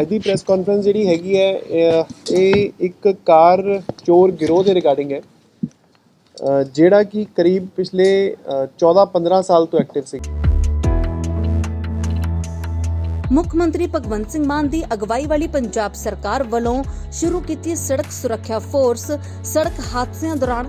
ਅੱਜ ਦੀ press conference ਜਿਹੜੀ ਹੈਗੀ ਹੈ ਇਹ- ਇੱਕ ਕਾਰ ਚੋਰ ਗਿਰੋਹ ਦੇ ਰਿਗਾਰਡਿੰਗ ਹੈ ਜਿਹੜਾ ਕਿ ਕਰੀਬ ਪਿਛਲੇ 14-15 ਸਾਲ ਤੋਂ ਐਕਟਿਵ ਸੀ। ਮੁੱਖ ਮੰਤਰੀ ਭਗਵੰਤ ਸਿੰਘ ਮਾਨ ਦੀ ਅਗਵਾਈ ਵਾਲੀ ਪੰਜਾਬ ਸਰਕਾਰ ਵੱਲੋਂ ਸ਼ੁਰੂ ਕੀਤੀ ਸੜਕ ਸੁਰੱਖਿਆ ਫੋਰਸ ਸੜਕ ਹਾਦਸਿਆਂ ਦੌਰਾਨ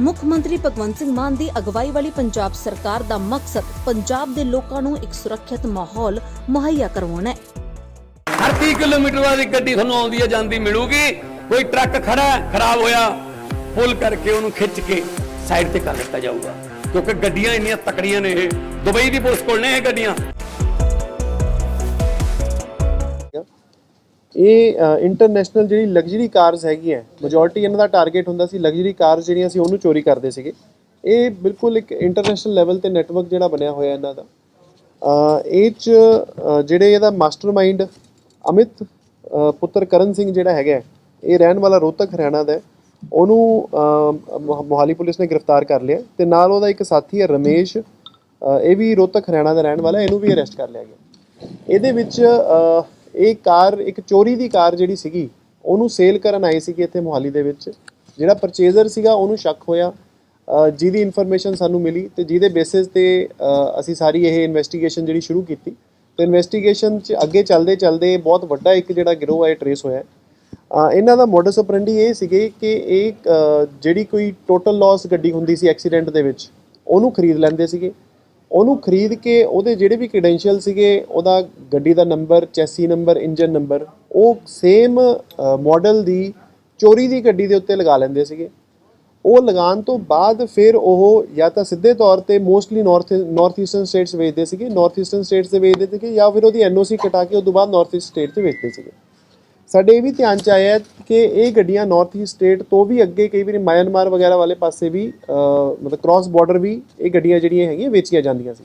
ਮੁੱਖ ਮੰਤਰੀ ਭਗਵੰਤ ਸਿੰਘ ਮਾਨ ਦੀ ਅਗਵਾਈ ਵਾਲੀ ਪੰਜਾਬ ਸਰਕਾਰ ਦਾ ਮਕਸਦ ਪੰਜਾਬ ਦੇ ਲੋਕਾਂ ਨੂੰ ਇੱਕ ਸੁਰੱਖਿਅਤ ਮਾਹੌਲ ਮੁਹੱਈਆ ਕਰਵਾਉਣਾ ਹੈ। ਹਰ 30 ਕਿਲੋਮੀਟਰ ਬਾਅਦ ਇੱਕ ਗੱਡੀ ਤੁਹਾਨੂੰ ਆਉਂਦੀ ਹੈ, ਜਾਂਦੀ ਮਿਲੂਗੀ। ਕੋਈ ਟਰੱਕ ਖੜਾ ਖਰਾਬ ਹੋਇਆ, ਪੁੱਲ ਕਰਕੇ ਉਹਨੂੰ ਖਿੱਚ ਕੇ ਸਾਈਡ ਤੇ ਕਰ ਦਿੱਤਾ ਜਾਊਗਾ। ਕਿਉਂਕਿ ਗੱਡੀਆਂ ਇੰਨੀਆਂ ਤਕੜੀਆਂ ਨੇ ਇਹ। ਦੁਬਈ ਦੀ ਪੁਲਿਸ ਕੋਲ ਨੇ ਇਹ ਗੱਡੀਆਂ। ਇਹ ਇੰਟਰਨੈਸ਼ਨਲ ਜਿਹੜੀ ਲਗਜ਼ਰੀ ਕਾਰਸ ਹੈ ਮੈਜੋਰਿਟੀ ਇਹਨਾਂ ਦਾ ਟਾਰਗੇਟ ਹੁੰਦਾ ਸੀ ਲਗਜ਼ਰੀ ਕਾਰਸ ਜਿਹੜੀਆਂ ਸੀ ਉਹਨੂੰ ਚੋਰੀ ਕਰਦੇ ਸੀਗੇ। ਇਹ ਬਿਲਕੁਲ ਇੱਕ ਇੰਟਰਨੈਸ਼ਨਲ ਲੈਵਲ ਤੇ ਨੈਟਵਰਕ ਜਿਹੜਾ ਬਣਿਆ ਹੋਇਆ ਇਹਨਾਂ ਦਾ। ਇਹ ਚ ਜਿਹੜੇ ਇਹਦਾ ਮਾਸਟਰਮਾਈਂਡ ਅਮਿਤ ਪੁੱਤਰ ਕਰਨ ਸਿੰਘ ਜਿਹੜਾ ਹੈਗਾ, ਇਹ ਰਹਿਣ ਵਾਲਾ ਰੋਹਤਕ, ਹਰਿਆਣਾ ਦਾ ਉਹਨੂੰ ਮੋਹਾਲੀ ਪੁਲਿਸ ਨੇ ਗ੍ਰਿਫਤਾਰ ਕਰ ਲਿਆ ਤੇ ਨਾਲ ਉਹਦਾ ਇੱਕ ਸਾਥੀ ਹੈ ਰਮੇਸ਼ ਇਹ ਵੀ ਰੋਹਤਕ, ਹਰਿਆਣਾ ਦਾ ਰਹਿਣ ਵਾਲਾ ਇਹਨੂੰ ਵੀ ਅਰੈਸਟ ਕਰ ਲਿਆ ਗਿਆ। ਇਹਦੇ ਵਿੱਚ ਇਹ ਕਾਰ, ਇੱਕ ਚੋਰੀ ਦੀ ਕਾਰ ਜਿਹੜੀ ਸੀਗੀ, ਉਹਨੂੰ ਸੇਲ ਕਰਨ ਆਏ ਸੀਗੇ ਇੱਥੇ ਮੋਹਾਲੀ ਦੇ ਵਿੱਚ। ਜਿਹੜਾ ਪਰਚੇਜ਼ਰ ਸੀਗਾ, ਉਹਨੂੰ ਸ਼ੱਕ ਹੋਇਆ। ਜਿਹਦੀ ਇਨਫੋਰਮੇਸ਼ਨ ਸਾਨੂੰ ਮਿਲੀ ਤੇ ਜਿਹਦੇ ਬੇਸਿਸ ਤੇ ਅਸੀਂ ਸਾਰੀ ਇਹ ਇਨਵੈਸਟੀਗੇਸ਼ਨ ਜਿਹੜੀ ਸ਼ੁਰੂ ਕੀਤੀ। ਤੇ ਇਨਵੈਸਟੀਗੇਸ਼ਨ 'ਚ ਅੱਗੇ ਚੱਲਦੇ ਚੱਲਦੇ ਬਹੁਤ ਵੱਡਾ ਇੱਕ ਜਿਹੜਾ ਗਿਰੋਹ ਹੈ ਟਰੇਸ ਹੋਇਆ। ਇਹਨਾਂ ਦਾ ਮੋਡਸ ਆਪਰੈਂਡੀ ਇਹ ਸੀਗੇ ਕਿ ਇਹ ਜਿਹੜੀ ਕੋਈ ਟੋਟਲ ਲਾਸ ਗੱਡੀ ਹੁੰਦੀ ਸੀ ਐਕਸੀਡੈਂਟ ਦੇ ਵਿੱਚ, ਉਹਨੂੰ ਖਰੀਦ ਲੈਂਦੇ ਸੀਗੇ। ਉਹਨੂੰ ਖਰੀਦ ਕੇ ਉਹਦੇ ਜਿਹੜੇ ਵੀ ਕ੍ਰੈਡੈਂਸ਼ੀਅਲ ਸੀਗੇ, ਉਹਦਾ ਗੱਡੀ ਦਾ number chassis number engine number ਉਹ ਸੇਮ ਮਾਡਲ ਦੀ ਚੋਰੀ ਦੀ ਗੱਡੀ ਦੇ ਉੱਤੇ ਲਗਾ ਲੈਂਦੇ ਸੀਗੇ। ਉਹ ਲਗਾਉਣ ਤੋਂ ਬਾਅਦ ਫਿਰ ਉਹ ਜਾਂ ਤਾਂ ਸਿੱਧੇ ਤੌਰ ਤੇ mostly north north eastern states ਵੇਚਦੇ ਸੀਗੇ ਨਾਰਥ ਈਸਟਰਨ ਸਟੇਟਸ ਦੇ ਵੇਚਦੇ ਸੀਗੇ ਜਾਂ ਫਿਰ ਉਹਦੀ ਐਨਓਸੀ ਕਟਾ ਕੇ ਉਸ ਤੋਂ ਬਾਅਦ ਨਾਰਥ ਈਸਟ ਸਟੇਟ 'ਚ ਵੇਚਦੇ ਸੀਗੇ। ਸਾਡੇ ਇਹ ਵੀ ਧਿਆਨ ਚ ਆਇਆ ਕਿ ਇਹ ਗੱਡੀਆਂ ਨਾਰਥ ਈਸਟ ਸਟੇਟ ਤੋਂ ਵੀ ਅੱਗੇ ਕਈ ਵਾਰੀ ਮਿਆਂਮਾਰ ਵਗੈਰਾ ਵਾਲੇ ਪਾਸੇ ਵੀ ਮਤਲਬ ਕ੍ਰਾਸ ਬਾਰਡਰ ਵੀ ਇਹ ਗੱਡੀਆਂ ਜਿਹੜੀਆਂ ਹੈਗੀਆਂ ਵੇਚੀਆਂ ਜਾਂਦੀਆਂ ਸੀ।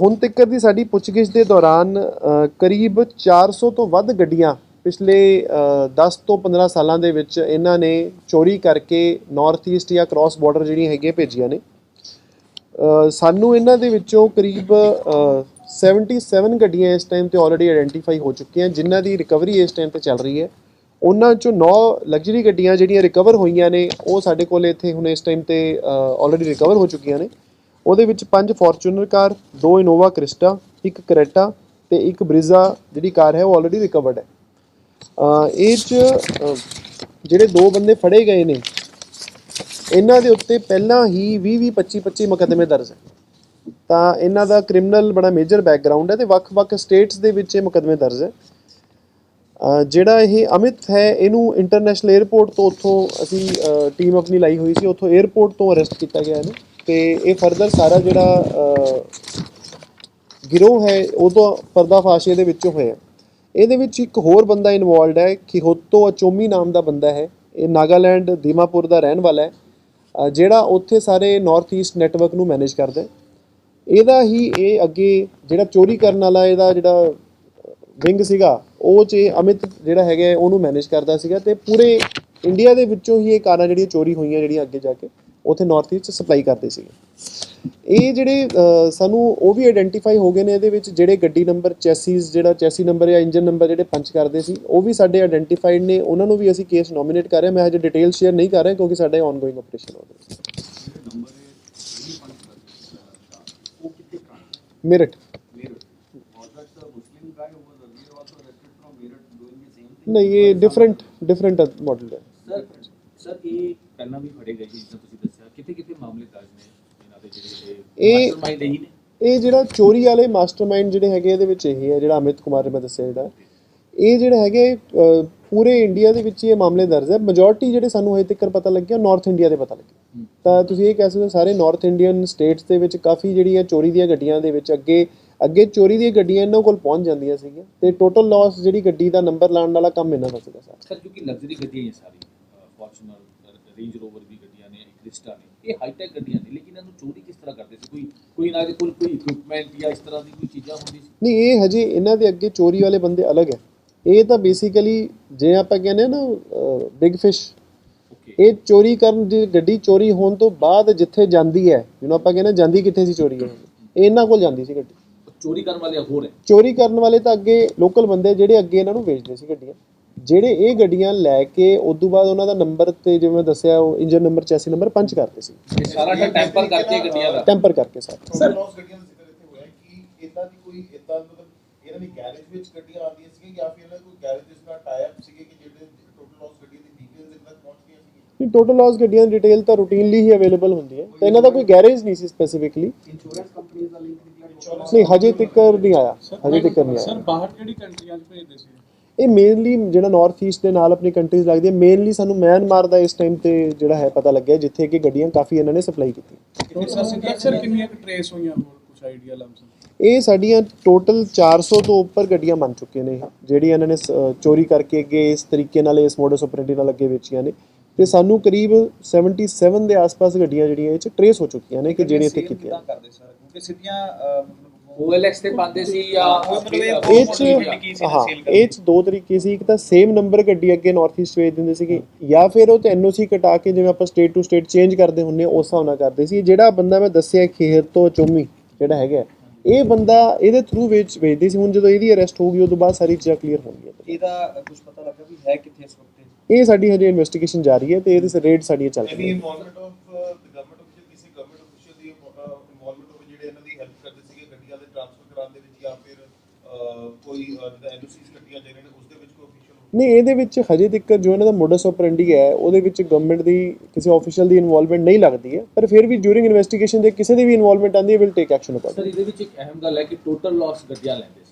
ਹੁਣ ਤੱਕ ਦੀ ਸਾਡੀ ਪੁੱਛਗਿੱਛ ਦੇ ਦੌਰਾਨ ਅਹ, ਕਰੀਬ 400 ਤੋਂ ਵੱਧ ਗੱਡੀਆਂ ਪਿਛਲੇ ਅਹ, 10 ਤੋਂ 15 ਸਾਲਾਂ ਦੇ ਵਿੱਚ ਇਹਨਾਂ ਨੇ ਚੋਰੀ ਕਰਕੇ ਨਾਰਥ ਈਸਟ ਜਾਂ ਕ੍ਰਾਸ ਬਾਰਡਰ ਜਿਹੜੀਆਂ ਹੈਗੀਆਂ ਭੇਜੀਆਂ ਨੇ। ਸਾਨੂੰ ਇਹਨਾਂ ਦੇ ਵਿੱਚੋਂ ਕਰੀਬ 77 ਗੱਡੀਆਂ ਇਸ ਟਾਈਮ ਤੇ ਆਲਰੇਡੀ ਆਇਡੈਂਟੀਫਾਈ ਹੋ ਚੁੱਕੀਆਂ, ਜਿਨ੍ਹਾਂ ਦੀ ਰਿਕਵਰੀ ਇਸ ਟਾਈਮ ਤੇ ਚੱਲ ਰਹੀ ਹੈ। ਉਹਨਾਂ ਚੋਂ 9 ਲਗਜ਼ਰੀ ਗੱਡੀਆਂ ਜਿਹੜੀਆਂ ਰਿਕਵਰ ਹੋਈਆਂ ਨੇ, ਉਹ ਸਾਡੇ ਕੋਲ ਇੱਥੇ ਹੁਣ ਇਸ ਟਾਈਮ ਤੇ ਆਲਰੇਡੀ ਰਿਕਵਰ ਹੋ ਚੁੱਕੀਆਂ ਨੇ। ਉਹਦੇ ਵਿੱਚ ਪੰਜ ਫੋਰਚੂਨਰ ਕਾਰ, ਦੋ ਇਨੋਵਾ ਕ੍ਰਿਸਟਾ ਇੱਕ ਕਰੇਟਾ ਤੇ ਇੱਕ ਬ੍ਰਿਜ਼ਾ ਜਿਹੜੀ ਕਾਰ ਹੈ, ਉਹ ਆਲਰੇਡੀ ਰਿਕਵਰਡ ਹੈ। ਇਹ ਚ ਜਿਹੜੇ ਦੋ ਬੰਦੇ ਫੜੇ ਗਏ ਨੇ, ਇਹਨਾਂ ਦੇ ਉੱਤੇ ਪਹਿਲਾਂ ਹੀ 20 20 25 25 ਮੁਕੱਦਮੇ ਦਰਜ ਹੈ। ਤਾਂ ਇਹਨਾਂ ਦਾ ਕ੍ਰਿਮੀਨਲ ਬੜਾ ਮੇਜਰ ਬੈਕਗ੍ਰਾਉਂਡ ਹੈ ਤੇ ਵੱਖ-ਵੱਖ ਸਟੇਟਸ ਦੇ ਵਿੱਚ ਇਹ ਮੁਕੱਦਮੇ ਦਰਜ ਹੈ। ਜਿਹੜਾ ਇਹ ਅਮਿਤ ਹੈ, ਇਹਨੂੰ ਇੰਟਰਨੈਸ਼ਨਲ 에ਅਰਪੋਰਟ ਤੋਂ ਉੱਥੋਂ ਅਸੀਂ ਟੀਮ ਆਪਣੀ ਲਾਈ ਹੋਈ ਸੀ, ਉੱਥੋਂ 에ਅਰਪੋਰਟ ਤੋਂ ਅਰੈਸਟ ਕੀਤਾ ਗਿਆ ਇਹਨੂੰ। ਤੇ ਇਹ ਫਰਦਰ ਸਾਰਾ ਜਿਹੜਾ ਗਿਰੋਹ ਹੈ, ਉਹ ਤੋਂ ਪਰਦਾਫਾਸ਼ ਇਹਦੇ ਵਿੱਚੋਂ ਹੋਇਆ। ਇਹਦੇ ਵਿੱਚ ਇੱਕ ਹੋਰ ਬੰਦਾ ਇਨਵੋਲਡ ਹੈ, ਖਿਹੋਤੋ ਅਚੋਮੀ ਨਾਮ ਦਾ ਬੰਦਾ ਹੈ। ਇਹ ਨਾਗਾਲੈਂਡ, ਦੀਮਾਪੁਰ ਦਾ ਰਹਿਣ ਵਾਲਾ ਹੈ। ਜਿਹੜਾ ਉੱਥੇ ਸਾਰੇ ਨਾਰਥ ਈਸਟ ਨੈਟਵਰਕ ਨੂੰ ਮੈਨੇਜ ਕਰਦਾ ਹੈ। ਇਹਦਾ ਹੀ ਇਹ ਅੱਗੇ ਜਿਹੜਾ ਚੋਰੀ ਕਰਨ ਵਾਲਾ ਇਹਦਾ ਜਿਹੜਾ ਵਿੰਗ ਸੀਗਾ, ਉਹ ਚ ਇਹ ਅਮਿਤ ਜਿਹੜਾ ਹੈਗਾ ਉਹਨੂੰ ਮੈਨੇਜ ਕਰਦਾ ਸੀਗਾ ਤੇ ਪੂਰੇ ਇੰਡੀਆ ਦੇ ਵਿੱਚੋਂ ਹੀ ਇਹ ਕਾਰਾਂ ਜਿਹੜੀਆਂ ਚੋਰੀ ਹੋਈਆਂ ਜਿਹੜੀਆਂ ਅੱਗੇ ਜਾ ਕੇ ਉੱਥੇ ਨਾਰਥ ਈਸਟ ਸਪਲਾਈ ਕਰਦੇ ਸੀਗੇ। ਇਹ ਜਿਹੜੇ ਸਾਨੂੰ ਉਹ ਵੀ ਆਇਡੈਂਟੀਫਾਈ ਹੋ ਗਏ ਨੇ ਇਹਦੇ ਵਿੱਚ ਜਿਹੜੇ ਗੱਡੀ ਨੰਬਰ ਚੈਸੀਸ ਜਿਹੜਾ ਚੈਸੀ ਨੰਬਰ ਜਾਂ ਇੰਜਨ ਨੰਬਰ ਜਿਹੜੇ ਪੰਚ ਕਰਦੇ ਸੀ, ਉਹ ਵੀ ਸਾਡੇ ਆਇਡੈਂਟੀਫਾਈਡ ਨੇ, ਉਹਨਾਂ ਨੂੰ ਵੀ ਅਸੀਂ ਕੇਸ ਨੋਮੀਨੇਟ ਕਰ ਰਹੇ ਹਾਂ। ਮੈਂ ਹਜੇ ਡਿਟੇਲ ਸ਼ੇਅਰ ਨਹੀਂ ਕਰ ਰਿਹਾ ਕਿਉਂਕਿ ਸਾਡਾ ਇਹ ਆਨਗੋਇੰਗ ਆਪਰੇਸ਼ਨ ਹੋ ਰਿਹਾ ਮੇਰਠ ਨਹੀਂ ਇਹ ਡਿਫਰੈਂਟ ਡਿਫਰੈਂਟ ਮਾਡਲ ਹੈ ਸਰ ਪਹਿਲਾਂ ਵੀ ਫੜੇ ਗਏ ਸੀ ਜਿੱਦਾਂ ਤੁਸੀਂ ਦੱਸਿਆ ਕਿਤੇ ਕਿਤੇ ਮਾਮਲੇ ਦਰਜ ਨੇ ਇਹਨਾਂ ਦੇ ਜਿਹੜੇ ਇਹ- ਮਾਸਟਰਮਾਈਂਡ ਇਹੀ ਨੇ ਇਹ ਜਿਹੜਾ ਚੋਰੀ ਵਾਲੇ ਮਾਸਟਰਮਾਈਂਡ ਜਿਹੜੇ ਹੈਗੇ ਇਹਦੇ ਵਿੱਚ ਇਹ ਹੈ ਜਿਹੜਾ ਅਮਿਤ ਕੁਮਾਰ ਨੇ ਮੈਂ ਦੱਸਿਆ ਜਿਹੜਾ ਇਹ ਜਿਹੜਾ ਹੈਗੇ ਪੂਰੇ ਇੰਡੀਆ ਦੇ ਵਿੱਚ ਹੀ ਇਹ ਮਾਮਲੇ ਦਰਜ ਹੈ। ਮੈਜੋਰਟੀ ਜਿਹੜੇ ਸਾਨੂੰ ਹਜੇ ਤੱਕ ਪਤਾ ਲੱਗਿਆ ਨਾਰਥ ਇੰਡੀਆ ਦੇ ਪਤਾ ਲੱਗੇ ਤਾਂ ਤੁਸੀਂ ਇਹ ਕਹਿ ਸਕਦੇ ਹੋ ਸਾਰੇ ਨਾਰਥ ਇੰਡੀਅਨ ਸਟੇਟਸ ਦੇ ਵਿੱਚ ਕਾਫੀ ਜਿਹੜੀਆਂ ਚੋਰੀ ਦੀਆਂ ਗੱਡੀਆਂ ਦੇ ਵਿੱਚ ਅੱਗੇ ਅੱਗੇ ਚੋਰੀ ਦੀਆਂ ਗੱਡੀਆਂ ਇਹਨਾਂ ਕੋਲ ਪਹੁੰਚ ਜਾਂਦੀਆਂ ਸੀਗੀਆਂ। ਤੇ ਟੋਟਲ ਲਾਸ ਜਿਹੜੀ ਗੱਡੀ ਦਾ ਨੰਬਰ ਲਾਉਣ ਵਾਲਾ ਕੰਮ ਇਹਨਾਂ ਦਾ ਸੀਗਾ ਸਾਰਾ। ਸਰ ਕਿਉਂਕਿ ਲਗਜ਼ਰੀ ਗੱਡੀਆਂ ਹੀ ਹੈ ਸਾਰੀ ਫੋਰਚੂਨਰ ਰੇਂਜ ਰੋਵਰ ਵੀ ਗੱਡੀਆਂ ਨੇ ਕ੍ਰਿਸਟਾ ਨੇ ਇਹ ਹਾਈਟੈਕ ਗੱਡੀਆਂ ਨੇ ਲੇਕਿਨ ਇਹਨਾਂ ਨੂੰ ਚੋਰੀ ਕਿਸ ਤਰ੍ਹਾਂ ਕਰਦੇ ਸੀ? ਕੋਈ ਕੋਈ ਇਹਨਾਂ ਦੇ ਕੋਲ ਕੋਈ ਇਕਵਿਪਮੈਂਟ ਜਾਂ ਇਸ ਤਰ੍ਹਾਂ ਦੀ ਕੋਈ ਚੀਜ਼ਾਂ ਹੁੰਦੀ ਸੀ? ਨਹੀਂ ਇਹ ਹਜੇ ਇਹਨਾਂ ਦੇ ਅੱਗੇ ਚੋਰੀ ਵਾਲੇ ਬੰਦੇ ਅਲੱਗ ਹੈ। ਇਹ ਤਾਂ ਬੇਸਿਕਲੀ ਜੇ ਆਪਾਂ ਕਹਿੰਦੇ ਨਾ ਬਿਗ ਫਿਸ਼ ਇਹ ਚੋਰੀ ਕਰਨ ਦੀ ਗੱਡੀ ਚੋਰੀ ਹੋਣ ਤੋਂ ਬਾਅਦ ਜਿੱਥੇ ਜਾਂਦੀ ਹੈ ਜਿਹਨੂੰ ਆਪਾਂ ਕਹਿੰਦੇ ਜਾਂਦੀ ਕਿੱਥੇ ਸੀ ਚੋਰੀ। ਹੋਣ ਇਹ ਇਹਨਾਂ ਕੋਲ ਜਾਂਦੀ ਸੀ ਗੱਡੀ। ਚੋਰੀ ਕਰਨ ਵਾਲੇ ਹੋਰ ਹੈ। ਚੋਰੀ ਕਰਨ ਵਾਲੇ ਤਾਂ ਅੱਗੇ ਲੋਕਲ ਬੰਦੇ ਜਿਹੜੇ ਅੱਗੇ ਇਹਨਾਂ ਨੂੰ ਵੇਚਦੇ ਸੀ ਗੱਡੀਆਂ। ਜਿਹੜੇ ਇਹ ਗੱਡੀਆਂ ਲੈ ਕੇ ਉਦੋਂ ਬਾਅਦ ਉਹਨਾਂ ਦਾ ਨੰਬਰ ਤੇ ਜਿਵੇਂ ਮੈਂ ਦੱਸਿਆ ਉਹ engine number chassis number punch ਕਰਦੇ ਸੀ। ਇਹ ਸਾਰਾ ਟੈਂਪਰ ਕਰਕੇ ਗੱਡੀਆਂ ਦਾ। ਟੈਂਪਰ ਕਰਕੇ ਸਰ। ਸਰ ਲੌਸ ਗੱਡੀਆਂ ਦਾ ਜ਼ਿਕਰ ਇੱਥੇ ਹੋਇਆ ਕਿ ਇਦਾਂ ਦੀ ਕੋਈ ਇਦਾਂ ਇਹਨਾਂ ਦੀ ਗੈਰੇਜ ਵਿੱਚ ਗੱਡੀਆਂ ਆਉਂਦੀਆਂ ਸੀਗੀਆਂ ਜਾਂ ਫਿਰ ਇਹਨਾਂ ਦਾ ਕੋਈ ਗੈਰੇਜ ਨਾਲ ਟਾਈ ਅਪ ਸੀਗੇ ਕਿ ਜਿਹੜੇ ਟੋਟਲ ਲੌਸ ਗੱਡੀਆਂ ਦੀ ਡਿਟੇਲਸ ਇਹਨਾਂ ਤੱਕ ਪਹੁੰਚ ਗਈਆਂ ਸੀਗੀਆਂ? ਨਹੀਂ ਟੋਟਲ ਲਾਸ ਗੱਡੀਆਂ ਦੀ ਡਿਟੇਲ ਤਾਂ ਰੂਟੀਨਲੀ ਹੀ ਅਵੇਲੇਬਲ ਹੁੰਦੀ ਹੈ। ਤੇ ਇਹਨਾਂ ਦਾ ਕੋਈ ਗੈਰੇਜ ਨਹੀਂ ਸੀ ਸਪੈਸੀਫਿਕਲੀ ਇੰਸ਼ੋਰੈਂਸ ਕੰਪਨੀਆਂ ਦਾ ਲਿੰਕ ਨਹੀਂ ਹਜੇ ਤੱਕ ਨਹੀਂ ਆਇਆ। ਹਜੇ ਤੱਕ ਨਹੀਂ ਆਇਆ। ਬਾਹਰ ਕਿਹੜੀ ਕੰਟਰੀਆਂ 'ਚ ਭੇਜਦੇ ਸੀ? ਇਹ ਮੇਨਲੀ ਜਿਹੜਾ ਨਾਰਥ ਈਸਟ ਦੇ ਨਾਲ ਆਪਣੀ ਕੰਟਰੀਜ਼ ਲੱਗਦੀ ਹੈ। ਮੇਨਲੀ ਸਾਨੂੰ ਮਿਆਂਮਾਰ ਦਾ ਇਸ ਟਾਈਮ ਤੇ ਜਿਹੜਾ ਹੈ ਪਤਾ ਲੱਗਿਆ ਜਿੱਥੇ ਕਿ ਗੱਡੀਆਂ ਕਾਫੀ ਇਹਨਾਂ ਨੇ ਸਪਲਾਈ ਕੀਤੀ ਸਰ ਸਰ ਕਿੰਨੀਆਂ ਕੁ ਟਰੇਸ ਹੋਈਆਂ ਹੋਰ? ਕੁਝ ਆਈਡੀਆ ਲਮਸਮ ਇਹ ਸਾਡੀਆਂ ਟੋਟਲ 400 ਤੋਂ ਉੱਪਰ ਗੱਡੀਆਂ ਬਣ ਚੁੱਕੀਆਂ ਨੇ ਇਹ, ਜਿਹੜੀਆਂ ਇਹਨਾਂ ਨੇ ਚੋਰੀ ਕਰਕੇ ਅੱਗੇ ਇਸ ਤਰੀਕੇ ਨਾਲ ਇਸ ਮੋਡਸ ਆਪਰੇਂਡੀ ਨਾਲ ਅੱਗੇ ਵੇਚੀਆਂ ਨੇ। ਤੇ ਸਾਨੂੰ ਕਰੀਬ 77 ਦੇ ਆਸ-ਪਾਸ ਗੱਡੀਆਂ ਜਿਹੜੀਆਂ ਇਹ ਚ ਟਰੇਸ ਹੋ ਚੁੱਕੀਆਂ ਨੇ ਕਿ ਜਿਹੜੀਆਂ ਇੱਥੇ ਕੀਤੀਆਂ ਕਰਦੇ ਸਰ? ਕਿਉਂਕਿ ਸਿੱਧੀਆਂ OLX ਤੇ ਪਾਉਂਦੇ ਸੀ ਜਾਂ ਇਹ ਚ ਹਾਂ ਇਹ ਚ ਦੋ ਤਰੀਕੇ ਸੀ। ਇੱਕ ਤਾਂ ਸੇਮ ਨੰਬਰ ਗੱਡੀ ਅੱਗੇ ਨਾਰਥ ਈਸਟ ਵੇਚ ਦਿੰਦੇ ਸੀਗੇ ਜਾਂ ਫਿਰ ਉਹ ਤੇ ਐਨਓਸੀ ਕਟਾ ਕੇ ਜਿਵੇਂ ਆਪਾਂ ਸਟੇਟ ਟੂ ਸਟੇਟ ਚੇਂਜ ਕਰਦੇ ਹੁੰਨੇ ਉਸ ਹਿਸਾਬ ਨਾਲ ਕਰਦੇ ਸੀ। ਜਿਹੜਾ ਬੰਦਾ ਮੈਂ ਦੱਸਿਆ ਖੇਰ ਤੋਂ ਚੋਮੀ ਜਿਹੜਾ ਹੈਗਾ ਇਹ ਬੰਦਾ ਇਹਦੇ ਥਰੂ ਵੇਚ ਵੇਚਦੀ ਸੀ ਹੁਣ ਜਦੋਂ ਇਹਦੀ ਅਰੈਸਟ ਹੋ ਗਈ ਉਦੋਂ ਬਾਅਦ ਸਾਰੀ ਚੀਜ਼ਾਂ ਕਲੀਅਰ ਹੋਣਗੀਆਂ। ਇਹਦਾ ਕੁਝ ਪਤਾ ਲੱਗਾ ਵੀ ਹੈ ਕਿੱਥੇ ਇਸ ਵਕਤ ਇਹ? ਸਾਡੀ ਹਜੇ ਇਨਵੈਸਟੀਗੇਸ਼ਨ ਜਾਰੀ ਹੈ ਤੇ ਇਹਦੇ ਰੇਡ ਸਾਡੀਆਂ ਚੱਲ ਐਨੀ ਰਹੀਆਂ। Involvement of the government official ਕਿਸੇ ਗਵਰਨਮੈਂਟ ਅਫੀਸ਼ੀਅਲ ਦੀ ਇਨਵੋਲਵਮੈਂਟ ਹੋਵੇ ਜਿਹੜੇ ਇਹਨਾਂ ਦੀ ਹੈਲਪ ਕਰਦੇ ਸੀਗੇ ਗੱਡੀਆਂ ਦੇ ਟ੍ਰਾਂਸਫਰ ਕਰਾਉਣ ਦੇ ਵਿੱਚ ਜਾਂ ਫਿਰ ਕੋਈ ਜਿੱਦਾਂ ਐਨਓਸੀਸ ਗੱਡੀਆਂ ਜਿਹੜੇ ਨੇ ਉਸ ਦੇ ਵਿੱਚ ਕੋਈ ਅਫੀਸ਼ੀਅਲ ਨਹੀਂ ਇਹਦੇ ਵਿੱਚ ਹਜੇ ਤੱਕ ਜੋ ਇਹਨਾਂ ਦਾ ਮੋਡਸ ਆਪਰੈਂਡੀ ਹੈ ਉਹਦੇ ਵਿੱਚ ਗਵਰਨਮੈਂਟ ਦੀ ਕਿਸੇ ਆਫੀਸ਼ੀਅਲ ਦੀ ਇਨਵੋਲਵਮੈਂਟ ਨਹੀਂ ਲੱਗਦੀ ਹੈ ਪਰ ਫਿਰ ਵੀ ਡਿਊਰਿੰਗ ਇਨਵੈਸਟੀਗੇਸ਼ਨ ਦੇ ਕਿਸੇ ਦੀ ਵੀ ਇਨਵੋਲਵਮੈਂਟ ਆਂਦੀ ਹੈ will take action apart sir ਇਹਦੇ ਵਿੱਚ ਇੱਕ ਅਹਿਮ ਗੱਲ ਹੈ ਕਿ ਟੋਟਲ ਲਾਸ ਗੱਡੀਆਂ ਲੈਂਦੇ ਸੀ।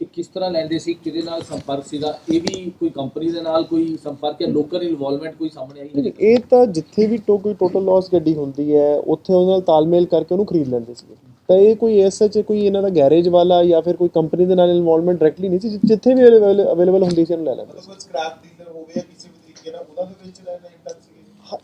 ਇਹ ਕਿਸ ਤਰ੍ਹਾਂ ਲੈਂਦੇ ਸੀ ਕਿਹਦੇ ਨਾਲ ਸੰਪਰਕ ਸੀਗਾ? ਇਹ ਵੀ ਕੋਈ ਕੰਪਨੀ ਦੇ ਨਾਲ ਕੋਈ ਸੰਪਰਕ ਜਾਂ ਲੋਕਲ ਇਨਵੋਲਵਮੈਂਟ ਕੋਈ ਸਾਹਮਣੇ ਆਈ ਹੈ? ਇਹ ਤਾਂ ਜਿੱਥੇ ਵੀ ਟੋ ਕੋਈ ਟੋਟਲ ਲਾਸ ਗੱਡੀ ਹੁੰਦੀ ਹੈ ਉੱਥੇ ਉਹਦੇ ਨਾਲ ਤਾਲਮੇਲ ਕਰਕੇ ਉਹਨੂੰ ਖਰੀਦ ਲੈਂਦੇ ਸੀਗੇ। ਤਾਂ ਇਹ ਕੋਈ ਐਸ ਸੱਚ ਕੋਈ ਇਹਨਾਂ ਦਾ ਗੈਰੇਜ ਵਾਲਾ ਜਾਂ ਫਿਰ ਕੋਈ ਕੰਪਨੀ ਦੇ ਨਾਲ ਇਨਵੋਲਵਮੈਂਟ ਡਾਇਰੈਕਟਲੀ ਨਹੀਂ ਸੀ ਜਿੱਥੇ ਵੀ ਅਵੇਲੇਬਲ ਹੁੰਦੀ ਸੀ ਉਹਨੂੰ ਲੈ ਲੈਂਦੇ ਸੀ। ਸਕ੍ਰੈਪ ਡੀਲਰ ਹੋਵੇ ਜਾਂ ਕਿਸੇ ਵੀ ਤਰੀਕੇ ਨਾਲ ਉਹਨਾਂ ਦੇ ਵਿੱਚ ਰਹਿਣਾ ਇੰਟੈਂਸ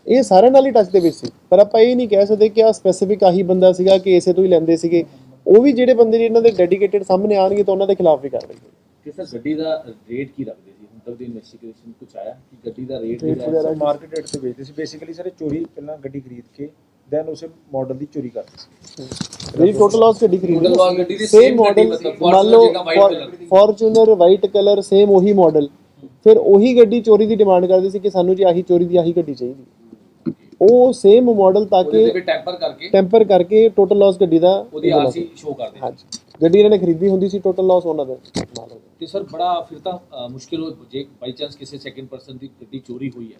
ਇਹ ਸਾਰਿਆਂ ਨਾਲ ਹੀ ਟੱਚ ਦੇ ਵਿੱਚ ਸੀ। ਪਰ ਆਪਾਂ ਇਹ ਨਹੀਂ ਕਹਿ ਸਕਦੇ ਕਿ ਆ ਸਪੈਸੀਫਿਕ ਆਹੀ ਬੰਦਾ ਸੀਗਾ ਕਿ ਇਸੇ ਤੋਂ ਹੀ ਲੈਂਦੇ ਸੀਗੇ। ਉਹ ਵੀ ਜਿਹੜੇ ਬੰਦੇ ਇਹਨਾਂ ਦੇ ਡੈਡੀਕੇਟਿਡ ਸਾਹਮਣੇ ਆਣਗੇ ਤਾਂ ਉਹਨਾਂ ਦੇ ਖਿਲਾਫ ਵੀ ਕਾਰਵਾਈ ਹੋਏਗੀ ਕਿ ਸਰ ਗੱਡੀ ਦਾ ਰੇਟ ਕੀ ਰੱਖਦੇ ਸੀ? ਹੁਣ ਤੱਕ ਦੀ ਇਨਵੈਸਟੀਗੇਸ਼ਨ ਕੁਝ ਆਇਆ ਕਿ ਗੱਡੀ ਦਾ ਰੇਟ ਮਾਰਕੀਟ ਰੇਟ ਤੇ ਵੇਚਦੇ ਸੀ। ਬੇਸਿਕਲੀ ਸਾਰੇ ਚੋਰੀ ਪਹਿਲਾਂ ਗੱਡੀ ਖਰੀਦ ਕੇ ਦੈਨ ਉਸੇ ਮਾਡਲ ਦੀ ਚੋਰੀ ਕਰਦੇ ਸੀ। ਜਿਹੜੀ ਟੋਟਲ ਲਾਸ ਗੱਡੀ ਖਰੀਦੀ Total loss ਗੱਡੀ ਦੀ ਸੇਮ ਮਾਡਲ ਮਤਲਬ ਮੰਨ ਲਓ। ਫੋਰਚੂਨਰ ਵਾਈਟ ਕਲਰ ਸੇਮ ਉਹੀ ਮਾਡਲ ਫਿਰ ਉਹੀ ਗੱਡੀ ਚੋਰੀ ਦੀ ਡਿਮਾਂਡ ਕਰਦੇ ਸੀ ਕਿ ਸਾਨੂੰ ਜੀ ਆਹੀ ਚੋਰੀ ਦੀ ਆਹੀ ਗੱਡੀ ਚਾਹੀਦੀ ਉਹ ਸੇਮ ਮਾਡਲ ਤਾਂ ਕਿ ਵੀ ਟੈਂਪਰ ਕਰਕੇ ਟੈਂਪਰ ਕਰਕੇ ਟੋਟਲ ਲਾਸ ਗੱਡੀ ਦਾ ਉਹਦੀ ਆਰਸੀ ਸ਼ੋ ਕਰਦੇ ਹਾਂਜੀ। ਗੱਡੀ ਇਹਨਾਂ ਨੇ ਖਰੀਦੀ ਹੁੰਦੀ ਸੀ ਟੋਟਲ ਲਾਸ ਉਹਨਾਂ ਦਾ ਤੇ ਸਰ ਬੜਾ ਫਿਰ ਤਾਂ ਮੁਸ਼ਕਿਲ ਹੋ ਜੇ ਬਾਈ ਚਾਂਸ ਕਿਸੇ ਸੈਕਿੰਡ ਪਰਸਨ ਦੀ ਗੱਡੀ ਚੋਰੀ ਹੋਈ ਹੈ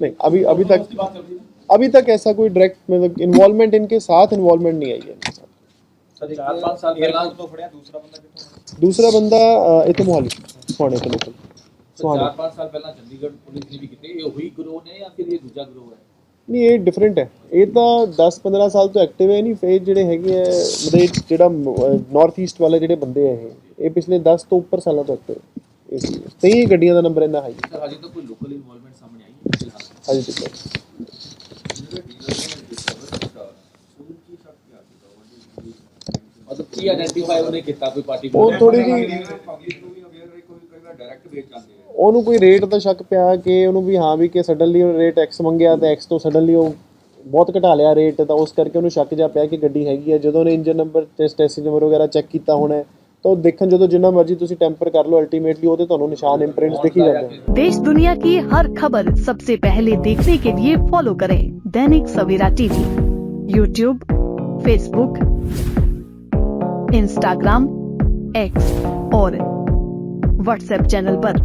नहीं अभी अभी तक अभी तक ऐसा कोई डायरेक्ट मतलब इन्वॉल्वमेंट इनके साथ इन्वॉल्वमेंट नहीं आई है इनके साथ ਸਰ 4-5 ਸਾਲ ਪਹਿਲਾਂ ਤੋਂ ਫੜਿਆ ਦੂਸਰਾ ਬੰਦਾ ਕਿੱਥੋਂ दूसरा बंदा अ, इतो मोहाली सुहाने तो लोकल सुहाने 4-5 ਸਾਲ ਪਹਿਲਾਂ ਚੰਡੀਗੜ੍ਹ ਪੁਲਿਸ ਨੇ ਵੀ ਕੀਤੇ ਇਹ ਉਹੀ ਗਰੋਹ ਨੇ ਜਾਂ ਫਿਰ ਇਹ ਦੂਜਾ ਗਰੋਹ ਹੈ ਨਹੀਂ ਇਹ ਡਿਫਰੈਂਟ ਹੈ ਇਹ ਤਾਂ 10-15 ਸਾਲ ਤੋਂ ਐਕਟਿਵ ਹੈ ਨਹੀਂ ਫੇਰ ਜਿਹੜੇ ਹੈਗੇ ਆ ਮਤਲਬ ਇਹ ਜਿਹੜਾ ਨਾਰਥ ਈਸਟ ਵਾਲੇ ਜਿਹੜੇ ਬੰਦੇ ਆ ਇਹ ਇਹ ਪਿਛਲੇ 10 ਤੋਂ ਉੱਪਰ ਸਾਲਾਂ ਤੋਂ ਐਕਟਿਵ ਹੈ ਇਸ ਤੇ ਹੀ ਗੱਡੀਆਂ ਦਾ ਨੰਬਰ ਇੰਨਾ ਹੈ ਸਰ ਹਜੇ ਤੱਕ ਕੋਈ ਲੋਕਲ ਇਨਵੋਲਵਮੈਂਟ ਸਾਹਮਣੇ ਆਈ ਹੈ? ਫਿਲਹਾਲ। ਹਜੇ ਤੱਕ ਮਤਲਬ ਕੀ ਆਇਡੈਂਟੀਫਾਈ ਉਹਨੇ ਕੀਤਾ? ਕੋਈ ਪਾਰਟੀ ਉਹ ਥੋੜੀ ਜੀ ਪਬਲਿਕ ਨੂੰ ਵੀ ਅਵੇਅਰ ਰਹੀ ਕੋਈ ਕਈ ਵਾਰ ਡਾਇਰੈਕਟ ਵੇਚ ਜਾਂਦੇ ਆ ਉਹਨੂੰ ਕੋਈ ਰੇਟ ਦਾ ਸ਼ੱਕ ਪਿਆ ਕਿ ਉਹਨੂੰ ਵੀ ਹਾਂ ਵੀ ਕਿ ਸਡਨਲੀ ਉਹ ਰੇਟ X ਮੰਗਿਆ ਤੇ X ਤੋਂ ਸਡਨਲੀ ਉਹ ਬਹੁਤ ਘਟਾ ਲਿਆ ਰੇਟ ਤਾਂ ਉਸ ਕਰਕੇ ਉਹਨੂੰ ਸ਼ੱਕ ਜਾ ਪਿਆ ਕਿ ਗੱਡੀ ਹੈਗੀ ਹੈ। ਜਦੋਂ ਉਹਨੇ ਇੰਜਨ ਨੰਬਰ ਤੇ ਸਟੈਸੀ ਨੰਬਰ ਵਗੈਰਾ ਚੈੱਕ ਕੀਤਾ ਹੋਣਾ ਹੈ, ਤਾਂ ਉਹ ਦੇਖਣ ਜਦੋਂ ਜਿੰਨਾ ਮਰਜ਼ੀ ਤੁਸੀਂ ਟੈਂਪਰ ਕਰ ਲਓ ਅਲਟੀਮੇਟਲੀ ਉਹਦੇ ਤੁਹਾਨੂੰ ਨਿਸ਼ਾਨ ਇੰਪ੍ਰਿੰਟਸ ਦਿਖ ਹੀ ਜਾਂਦੇ ਨੇ देश दुनिया की हर खबर सबसे पहले देखने के लिए फॉलो करें Dainik Savera TV YouTube Facebook Instagram X और व्हाट्सएप चैनल पर।